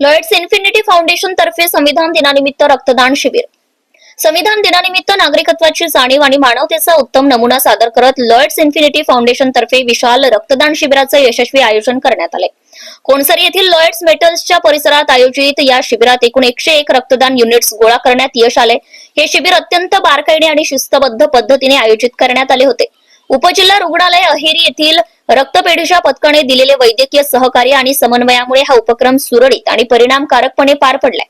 Lloyds infinity foundation तर्फे संविधान दिनानिमित्त रक्तदान शिबिर. संविधान दिनानिमित्त नागरिकत्वाची जाणीव आणि मानवतेचा उत्तम नमुना सादर करत लॉयड्स इन्फिनिटी फाउंडेशन तर्फे विशाल रक्तदान शिबिराचं यशस्वी आयोजन करण्यात आले. कोणसरी येथील लॉयड्स मेटल्सच्या परिसरात आयोजित या शिबिरात एकूण एकशे एक रक्तदान युनिट्स गोळा करण्यात यश आले. हे शिबिर अत्यंत बारकाईने आणि शिस्तबद्ध पद्धतीने आयोजित करण्यात आले होते. उपजिल्हा रुग्णालय अहेरी येथील रक्तपेढीच्या पथकाने दिलेले वैद्यकीय सहकार्य आणि समन्वयामुळे हा उपक्रम सुरळीत आणि परिणामकारकपणे पार पडलाय.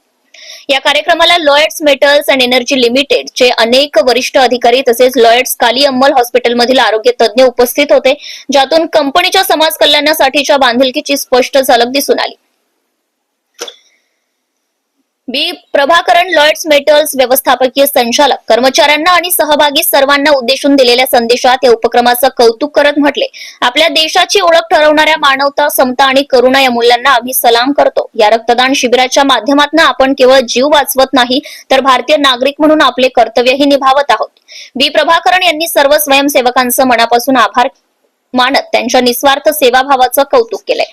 या कार्यक्रमाला Lloyds metals and energy limited चे अनेक वरिष्ठ अधिकारी तसेच लॉयड्स काली अंमल हॉस्पिटलमधील आरोग्य तज्ज्ञ उपस्थित होते ज्यातून कंपनीच्या समाज कल्याणासाठीच्या बांधिलकीची स्पष्ट झलक दिसून आली. बी प्रभाकरण लॉर्ड्स मेटल्स व्यवस्थापकीय संचालक कर्मचाऱ्यांना आणि सहभागी सर्वांना उद्देशून दिलेल्या संदेशात या उपक्रमाचं कौतुक करत म्हटले. आपल्या देशाची ओळख ठरवणाऱ्या मानवता समता आणि करुणा या मूल्यांना आम्ही सलाम करतो. या रक्तदान शिबिराच्या माध्यमातून आपण केवळ जीव वाचवत नाही तर भारतीय नागरिक म्हणून आपले कर्तव्यही निभावत आहोत. बी प्रभाकरण यांनी सर्व स्वयंसेवकांचं मनापासून आभार मानत त्यांच्या निस्वार्थ सेवाभावाचं कौतुक केलंय.